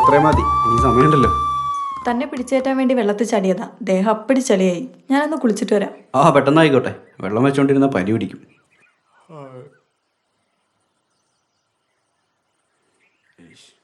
ഇത്രയും മതി. ഇനി സമയമുണ്ടല്ലോ. തന്നെ പിടിച്ചേറ്റാൻ വേണ്ടി വെള്ളത്തിൽ ചടിയതാ. ദേഹം അപ്പടി ചളിയായി. ഞാനൊന്ന് കുളിച്ചിട്ട് വരാം. ആ പെട്ടെന്ന് ആയിക്കോട്ടെ. വെള്ളം വെച്ചോണ്ടിരുന്ന പനി പിടിക്കും. വാറ്റിന്റെ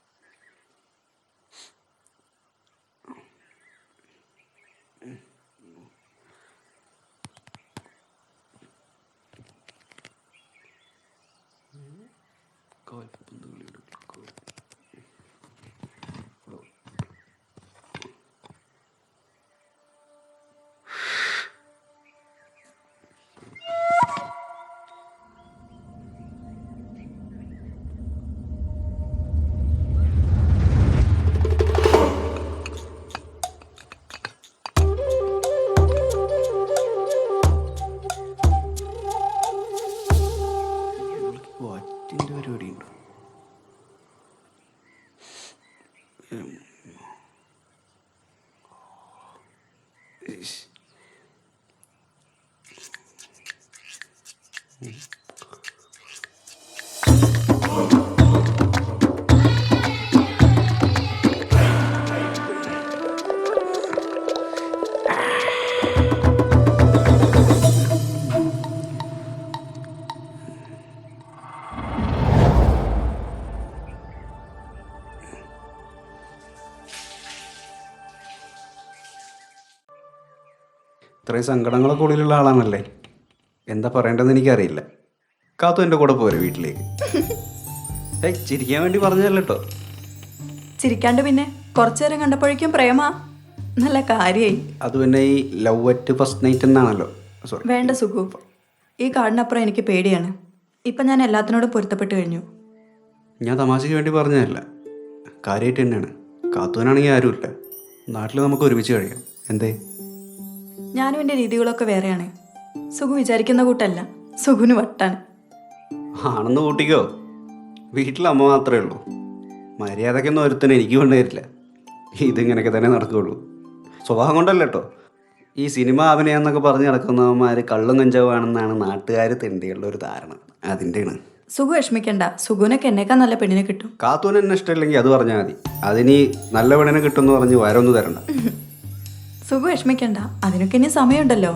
Mm-hmm. ഇത്രയും സങ്കടങ്ങളൊക്കെ ഉള്ളിലുള്ള ആളാണല്ലേ? എന്താ പറയേണ്ടതെന്ന് എനിക്കറിയില്ല. കാത്തു എന്റെ കൂടെ പോരെ വീട്ടിലേക്ക്. ഏയ് ചിരിക്കാൻ വേണ്ടി പറഞ്ഞതല്ല കേട്ടോ ചിരിക്കാണ്ട് പിന്നെ കുറച്ചു നേരം കണ്ടപ്പോഴേക്കും പ്രേമ. നല്ല കാര്യായി. അത് പിന്നെ ഈ ലവ് അറ്റ് ഫസ്റ്റ് നൈറ്റ് എന്നാണല്ലോ? സോറി വേണ്ട സുഖു. ഈ കാടിനപ്പുറം എനിക്ക് പേടിയാണ്. ഇപ്പം ഞാൻ എല്ലാത്തിനോടും പൊരുത്തപ്പെട്ട് കഴിഞ്ഞു. ഞാൻ തമാശയ്ക്ക് വേണ്ടി പറഞ്ഞതല്ല. കാര്യമായിട്ട് തന്നെയാണ്. കാത്തുവിനാണെങ്കിൽ ആരുമില്ല. നാട്ടിൽ നമുക്ക് ഒരുമിച്ച് കഴിയാം എന്തേ? ഞാനും എന്റെ രീതികളൊക്കെ വേറെയാണ്. സുഖു വിചാരിക്കുന്ന കൂട്ടല്ല. സുഖുന് വട്ടാണ്. ആണെന്ന് കൂട്ടിക്കോ. വീട്ടിൽ അമ്മ മാത്രമേ ഉള്ളൂ. മര്യാദക്കൊന്നും ഒരുത്തന്നെ എനിക്ക് കൊണ്ടുവരില്ല ഇതിങ്ങനെയൊക്കെ തന്നെ നടക്കുകയുള്ളൂ സ്വഭാവം കൊണ്ടല്ല കേട്ടോ. ഈ സിനിമ അഭിനയം എന്നൊക്കെ പറഞ്ഞ് നടക്കുന്നവന്മാർ കള്ളും കഞ്ചാവാണെന്നാണ് നാട്ടുകാർ തെണ്ടിയുള്ള ഒരു ധാരണ. അതിന്റെയാണ് സുഖു വിഷമിക്കണ്ട. സുഖുനൊക്കെ എന്നേക്കാൾ നല്ല പെണ്ണിനെ കിട്ടും. കാത്തൂന് എന്നെ ഇഷ്ടമില്ലെങ്കിൽ അത് പറഞ്ഞാൽ മതി. അതിനി നല്ല പെണ്ണിനെ കിട്ടുമെന്ന് പറഞ്ഞ് വരൊന്നു തരണ്ട. സുഖു വിഷമിക്കണ്ട. അതിനൊക്കെ ഇനി സമയമുണ്ടല്ലോ.